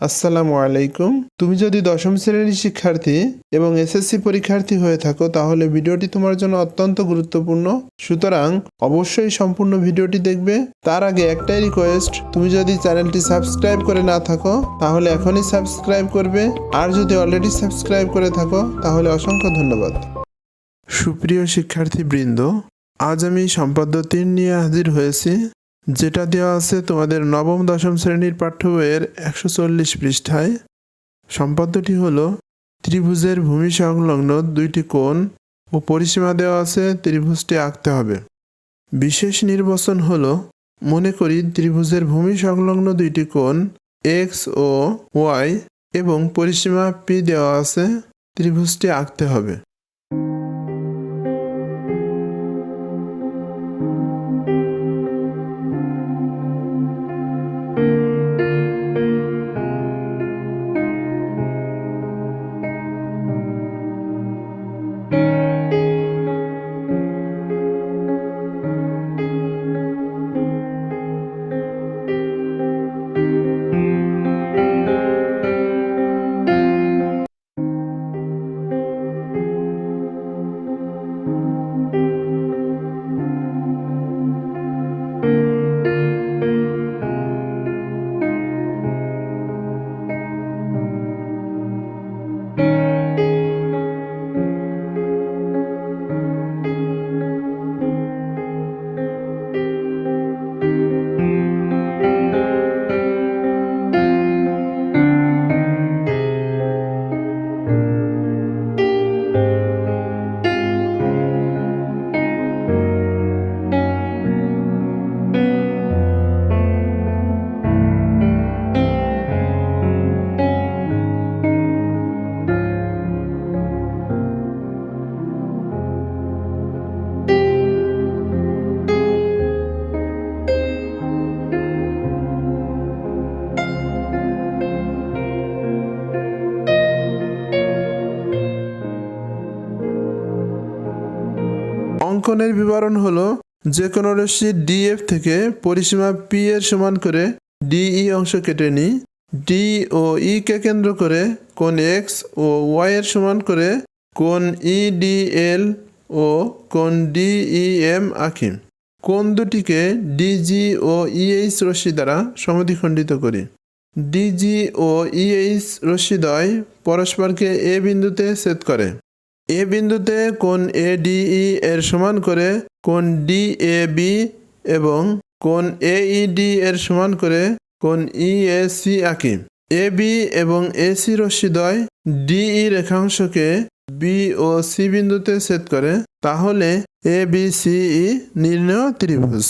আসসালামু আলাইকুম। তুমি যদি দশম শ্রেণির শিক্ষার্থী এবং এসএসসি পরীক্ষার্থী হয়ে থাকো, তাহলে ভিডিওটি তোমার জন্য অত্যন্ত গুরুত্বপূর্ণ। সুতরাং অবশ্যই সম্পূর্ণ ভিডিওটি দেখবে। তার আগে একটাই রিকোয়েস্ট তুমি যদি চ্যানেলটি সাবস্ক্রাইব করে না থাকো, তাহলে এখনই সাবস্ক্রাইব করবে। আর যদি অলরেডি সাবস্ক্রাইব করে থাকো, তাহলে অসংখ্য ধন্যবাদ। সুপ্রিয় শিক্ষার্থীবৃন্দ, আজ আমি সম্পাদ্য তিন নিয়ে হাজির হয়েছি। যেটা দেওয়া আছে তোমাদের নবম, দশম শ্রেণির পাঠ্য বইয়ের একশো চল্লিশ পৃষ্ঠায়। সম্পাদ্যটি হলো ত্রিভুজের ভূমি সংলগ্ন দুইটি কোণ ও পরিসীমা দেওয়া আছে, ত্রিভুজটি আঁকতে হবে। বিশেষ নির্বাচন হলো মনে করি ত্রিভুজের ভূমি সংলগ্ন দুইটি কোণ এক্স ও ওয়াই এবং পরিসীমা পি দেওয়া আছে, ত্রিভুজটি আঁকতে হবে। অঙ্কনের বিবরণ হলো যে কোনো রশ্মি ডিএফ থেকে পরিসীমা পি এর সমান করে ডিই অংশ কেটে নিই। ডি ও ই কে কেন্দ্র করে কোন এক্স ও ওয়াই এর সমান করে কোন ই ডি এল ও কোন ডিই এম আঁকি। কোন দুটিকে ডিজি ও ইএইচ রশ্মি দ্বারা সমদ্বিখণ্ডিত করি। ডিজি ও ইএইচ রশ্মিদ্বয় পরস্পরকে এ বিন্দুতে ছেদ করে। এ বিন্দুতে কোন এ ডিই এর সমান করে কোন ডি এ বি এবং কোন এইডি এর সমান করে কোন ই এ সি আঁকি। এ বি এবং এ সি রশ্মিদ্বয় ডিই রেখাংশকে বি ও সি বিন্দুতে ছেদ করে, তাহলে এ বি সি ই নির্ণয় ত্রিভুজ।